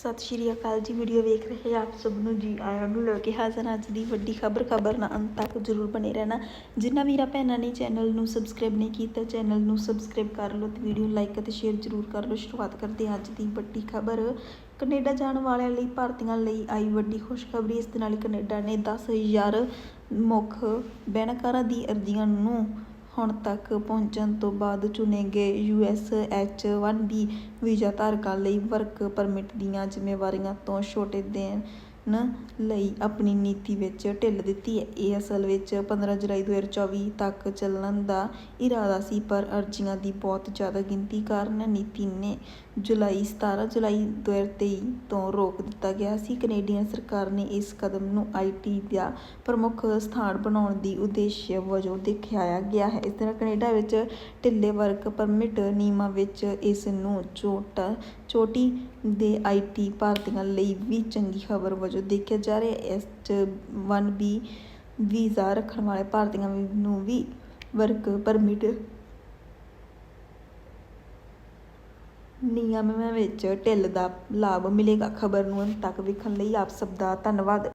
ਸਤਿ ਸ਼੍ਰੀ ਅਕਾਲ ਜੀ ਵੀਡੀਓ ਵੇਖ ਰਹੇ ਆਪ ਸਭ ਨੂੰ ਜੀ, ਆਇਆਂ ਨੂੰ ਲੈ ਕੇ ਹਾਜ਼ਰ ਅੱਜ ਦੀ ਵੱਡੀ ਖਬਰ ਖਬਰ ਨਾਲ ਅੰਤ ਤੱਕ ਜ਼ਰੂਰ ਬਣੇ ਰਹਿਣਾ। ਜਿਨ੍ਹਾਂ ਵੀਰਾਂ ਭੈਣਾਂ ਨੇ ਚੈਨਲ ਨੂੰ ਸਬਸਕ੍ਰਾਈਬ ਨਹੀਂ ਕੀਤਾ ਚੈਨਲ ਨੂੰ ਸਬਸਕ੍ਰਾਈਬ ਕਰ ਲਓ ਤੇ ਵੀਡੀਓ ਲਾਈਕ ਅਤੇ ਸ਼ੇਅਰ ਜ਼ਰੂਰ ਕਰ ਲਓ। ਸ਼ੁਰੂਆਤ ਕਰਦੇ ਹਾਂ ਅੱਜ ਦੀ ਵੱਡੀ ਖਬਰ। ਕੈਨੇਡਾ ਜਾਣ ਵਾਲਿਆਂ ਲਈ ਭਾਰਤੀਆਂ ਲਈ ਆਈ ਵੱਡੀ ਖੁਸ਼ਖਬਰੀ, ਇਸ ਦੇ ਨਾਲ ਹੀ ਕੈਨੇਡਾ ਨੇ 10000 ਮੁੱਖ ਬੈਨਕਾਰਾਂ ਦੀ ਅਰਜ਼ੀਆਂ ਨੂੰ ਹੁਣ ਤੱਕ ਪਹੁੰਚਣ ਤੋਂ ਬਾਅਦ ਚੁਣੇ ਗਏ US H one B visa ਧਾਰਕਾਂ ਲਈ ਵਰਕ ਪਰਮਿਟ ਦੀਆਂ ਜ਼ਿੰਮੇਵਾਰੀਆਂ ਤੋਂ ਛੋਟੇ ਦੇਣ ਲਈ ਆਪਣੀ ਨੀਤੀ ਵਿੱਚ ਢਿੱਲ ਦਿੱਤੀ ਹੈ। ਇਹ ਅਸਲ ਵਿੱਚ 15 ਜੁਲਾਈ 2024 ਤੱਕ ਚੱਲਣ ਦਾ ਇਰਾਦਾ ਸੀ, ਪਰ ਅਰਜ਼ੀਆਂ ਦੀ ਬਹੁਤ ਜ਼ਿਆਦਾ ਗਿਣਤੀ ਕਾਰਨ ਨੀਤੀ ਨੇ ਜੁਲਾਈ 17 ਜੁਲਾਈ 2023 ਤੋਂ ਰੋਕ ਦਿੱਤਾ ਗਿਆ ਸੀ। ਕੈਨੇਡੀਅਨ ਸਰਕਾਰ ਨੇ ਇਸ ਕਦਮ ਨੂੰ ਆਈਟੀ ਦਾ ਪ੍ਰਮੁੱਖ ਸਥਾਨ ਬਣਾਉਣ ਦੀ ਉਦੇਸ਼ ਵਜੋਂ ਦਿਖਾਇਆ ਗਿਆ ਹੈ। ਇਸ ਤਰ੍ਹਾਂ ਕੈਨੇਡਾ ਵਿੱਚ ਢਿੱਲੇ ਵਰਕ ਪਰਮਿਟ ਨਿਯਮਾਂ ਵਿੱਚ ਇਸ ਨੂੰ ਚੋਟ ਚੋਟੀ ਦੇ ਆਈਟੀ ਭਾਰਤੀਆਂ ਲਈ ਵੀ ਚੰਗੀ ਖਬਰ ਵਜੋਂ ਦੇਖਿਆ ਜਾ ਰਿਹਾ ਹੈ। ਇਸ 'ਚ ਵਨ ਬੀ ਵੀਜ਼ਾ ਰੱਖਣ ਵਾਲੇ ਭਾਰਤੀਆਂ ਨੂੰ ਵੀ ਵਰਕ ਪਰਮਿਟ ਨਿਯਮਾਂ ਵਿੱਚ ਢਿੱਲ ਦਾ ਲਾਭ ਮਿਲੇਗਾ। ਖਬਰ ਨੂੰ ਅੰਤ ਤੱਕ ਵੇਖਣ ਲਈ ਆਪ ਸਭ ਦਾ ਧੰਨਵਾਦ।